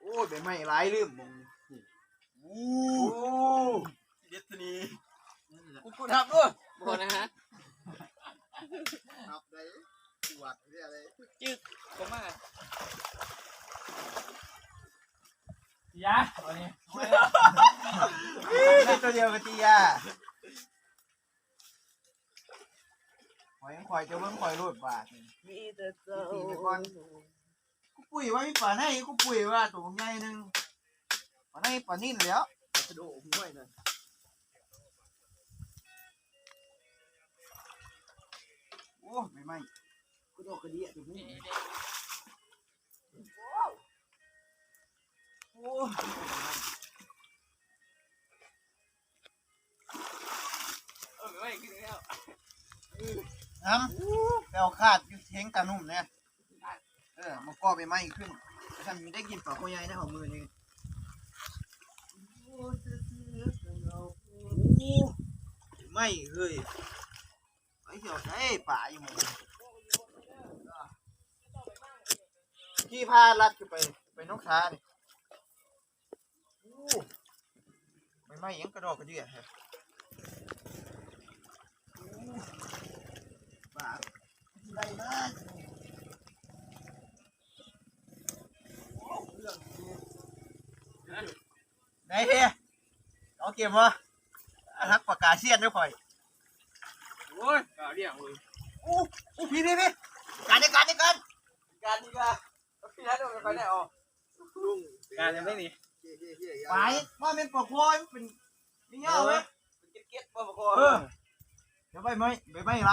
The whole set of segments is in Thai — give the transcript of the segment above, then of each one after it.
โอ้ยใบไม้หลายลืมมึงโอ้เดสนีกูกูทำด้วยบอกนะฮะทำได้ปวดเรื่องอะไรผมมายาอันนี้ได้ตัวเดียวกับตียาหอยข่อยจะเบิ่งข่อยรูดบาทนี่มีแต่เจ้า กูปุ๋ยว่ามีป่าไหนกูปุ๋ยว่าตัวใหญ่หนึ่งป่าไหนป่านิ่นแล้วกระโดดห้วยนั่นโอ้ไม่ไม่กระโดดกระเดียตัวนี้โอ้เออไม่ขึ้นแล้วน้ำแปลวคาดอยู่เทงกระนุ่มเนี่ย เออมันก็ไปไหม้ขึ้นแล้วท่านมีได้กินปลาโคใหญ่ได้ของมือนี่ไม่เฮ้ยไอ้เหี้ยวไอ้ป่าอยู่หมดที่พาลัดขึ้นไปไปนกชานี่โอ้ไม่ไหม้ยังกระดอกกระเดี่ยฮะโอ้ป่าได้มากโอ้เรื่องจริง ไหนเฮียเอาเกมวะทักปากกาเซียนด้วยข่อยโอ้ยเรียกเลยอู้อู้พี่พี่พี่การในการในการการนี้ก็พี่นัทโดนไปได้ออกลุงการยังไม่หนีไปว่าเป็นปอกคอยมันเป็นไม่เงาเว้ยเก็ตเก็ตบ่พอเออเดี๋ยวไปไหมไปไหมไร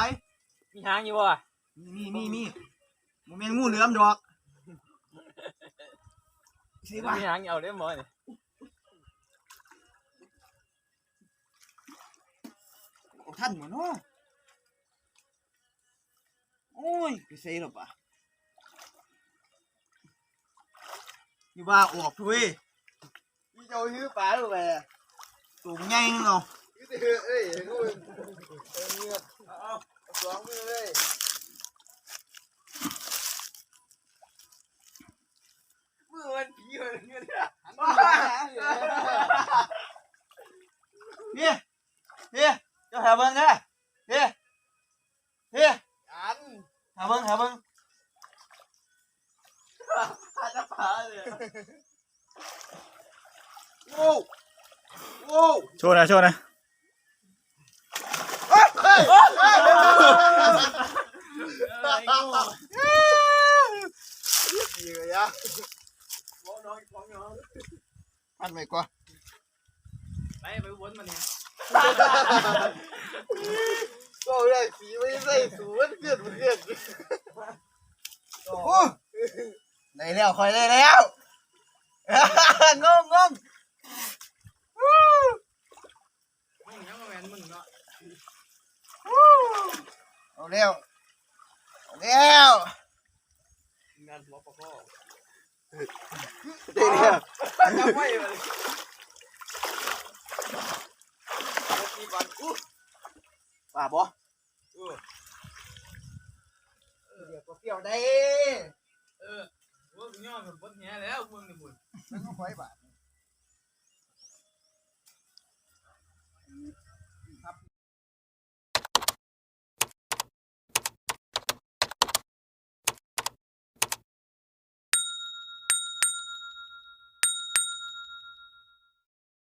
มีหางอยู่วะมีมีมีโมเมนต์งูเหลือมดอกสิว่ามีหางเอาได้หมด ท่านเหมือนเนาะโอ้ยไปเซ่หรอปะอยู่บ้าออกทุยพี่เจ้าชื่อป๋าหรือไงตัวมันใหญ่นึงเนาะชื่อเอ้ยงูเงือกเอาสองมือเลยมือมันผีเหมือนกันเนี่ยพี่พี่เจ้าหาเบิ้งนะพี่พี่อันหาเบิ้งหาเบิ้งอาจจะผ่าเลยโว้วโว้วโชว์นะโชว์นะดีเลยอะฟ้องน้องฟ้องน้อง พันไปก่อน ไปไปวนมันเนี่ย ก็เลยสีไม่ใส่สูมันเกิดมันเกิด โอ้ได้ แล้วคอยได้แล้วงงงงมึงยังมาแมนมึงเนาะเอาแล้วเอาแล้วงานหัวปะข้อได้แล้วจำไว้เลยมีบันอู้ป่าบ่เดี๋ยวก็เปรี้ยวได้ เออว่าย่อมันบดแง่แล้วมึงนี่บุญมันก็ไฟบาท